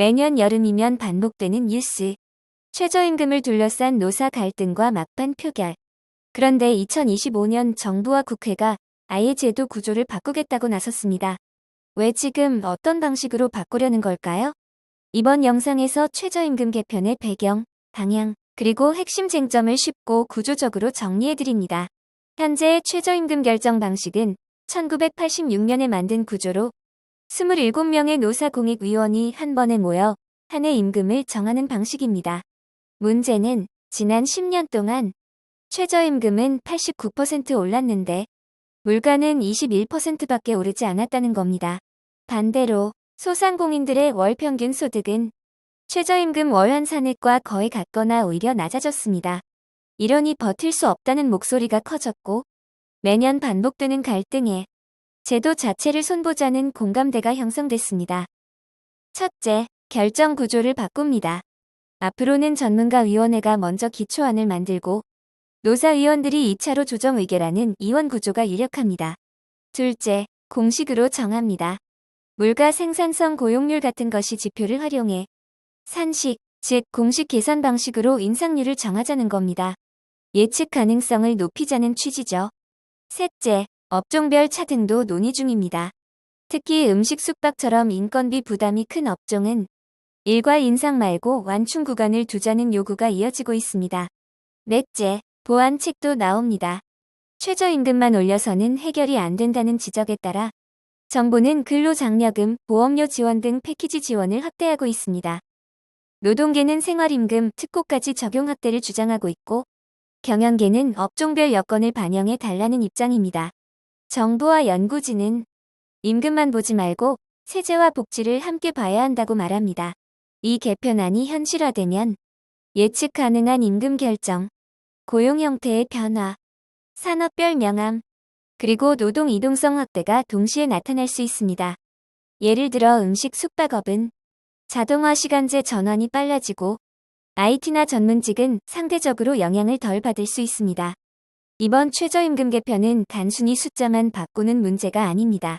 매년 여름이면 반복되는 뉴스. 최저임금을 둘러싼 노사 갈등과 막판 표결. 그런데 2025년 정부와 국회가 아예 제도 구조를 바꾸겠다고 나섰습니다. 왜 지금 어떤 방식으로 바꾸려는 걸까요? 이번 영상에서 최저임금 개편의 배경, 방향, 그리고 핵심 쟁점을 쉽고 구조적으로 정리해드립니다. 현재의 최저임금 결정 방식은 1986년에 만든 구조로 27명의 노사공익위원이 한 번에 모여 한 해 임금을 정하는 방식입니다. 문제는 지난 10년 동안 최저임금은 89% 올랐는데 물가는 21%밖에 오르지 않았다는 겁니다. 반대로 소상공인들의 월 평균 소득은 최저임금 월 환산액과 거의 같거나 오히려 낮아졌습니다. 이러니 버틸 수 없다는 목소리가 커졌고 매년 반복되는 갈등에 제도 자체를 손보자는 공감대가 형성됐습니다. 첫째, 결정 구조를 바꿉니다. 앞으로는 전문가위원회가 먼저 기초안을 만들고 노사위원들이 2차로 조정 의결하는 이원 구조가 유력합니다. 둘째, 공식으로 정합니다. 물가 생산성 고용률 같은 것이 지표를 활용해 산식, 즉 공식 계산 방식으로 인상률을 정하자는 겁니다. 예측 가능성을 높이자는 취지죠. 셋째, 업종별 차등도 논의 중입니다. 특히 음식 숙박처럼 인건비 부담이 큰 업종은 일괄 인상 말고 완충 구간을 두자는 요구가 이어지고 있습니다. 넷째, 보완책도 나옵니다. 최저임금만 올려서는 해결이 안 된다는 지적에 따라 정부는 근로장려금, 보험료 지원 등 패키지 지원을 확대하고 있습니다. 노동계는 생활임금, 특고까지 적용 확대를 주장하고 있고 경영계는 업종별 여건을 반영해 달라는 입장입니다. 정부와 연구진은 임금만 보지 말고 세제와 복지를 함께 봐야 한다고 말합니다. 이 개편안이 현실화되면 예측 가능한 임금 결정, 고용 형태의 변화, 산업별 명암, 그리고 노동 이동성 확대가 동시에 나타날 수 있습니다. 예를 들어 음식 숙박업은 자동화 시간제 전환이 빨라지고 IT나 전문직은 상대적으로 영향을 덜 받을 수 있습니다. 이번 최저임금 개편은 단순히 숫자만 바꾸는 문제가 아닙니다.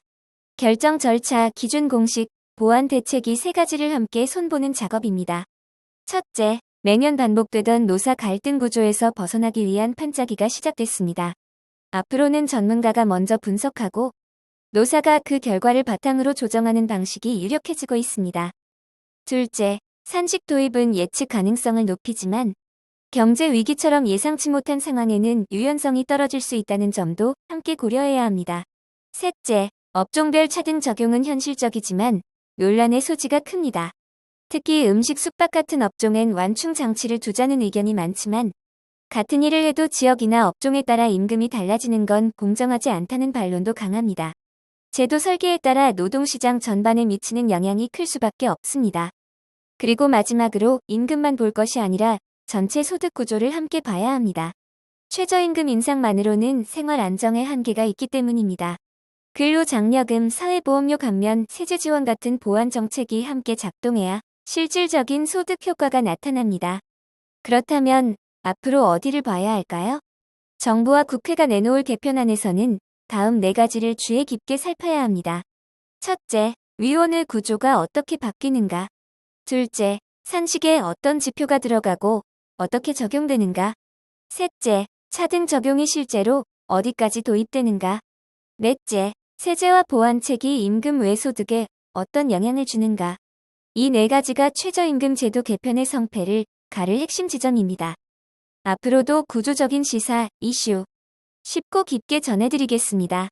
결정 절차, 기준 공식, 보완 대책이 세 가지를 함께 손보는 작업입니다. 첫째, 매년 반복되던 노사 갈등 구조에서 벗어나기 위한 판짜기가 시작됐습니다. 앞으로는 전문가가 먼저 분석하고 노사가 그 결과를 바탕으로 조정하는 방식이 유력해지고 있습니다. 둘째, 산식 도입은 예측 가능성을 높이지만 경제 위기처럼 예상치 못한 상황에는 유연성이 떨어질 수 있다는 점도 함께 고려해야 합니다. 셋째, 업종별 차등 적용은 현실적이지만 논란의 소지가 큽니다. 특히 음식 숙박 같은 업종엔 완충 장치를 두자는 의견이 많지만 같은 일을 해도 지역이나 업종에 따라 임금이 달라지는 건 공정하지 않다는 반론도 강합니다. 제도 설계에 따라 노동시장 전반에 미치는 영향이 클 수밖에 없습니다. 그리고 마지막으로 임금만 볼 것이 아니라 전체 소득 구조를 함께 봐야 합니다. 최저임금 인상만으로는 생활 안정에 한계가 있기 때문입니다. 근로장려금, 사회보험료 감면, 세제 지원 같은 보완 정책이 함께 작동해야 실질적인 소득 효과가 나타납니다. 그렇다면 앞으로 어디를 봐야 할까요? 정부와 국회가 내놓을 개편안에서는 다음 네 가지를 주의 깊게 살펴야 합니다. 첫째, 위원회 구조가 어떻게 바뀌는가? 둘째, 산식에 어떤 지표가 들어가고 어떻게 적용되는가? 셋째, 차등 적용이 실제로 어디까지 도입되는가? 넷째, 세제와 보완책이 임금 외 소득에 어떤 영향을 주는가? 이 네 가지가 최저임금 제도 개편의 성패를 가를 핵심 지점입니다. 앞으로도 구조적인 시사, 이슈, 쉽고 깊게 전해드리겠습니다.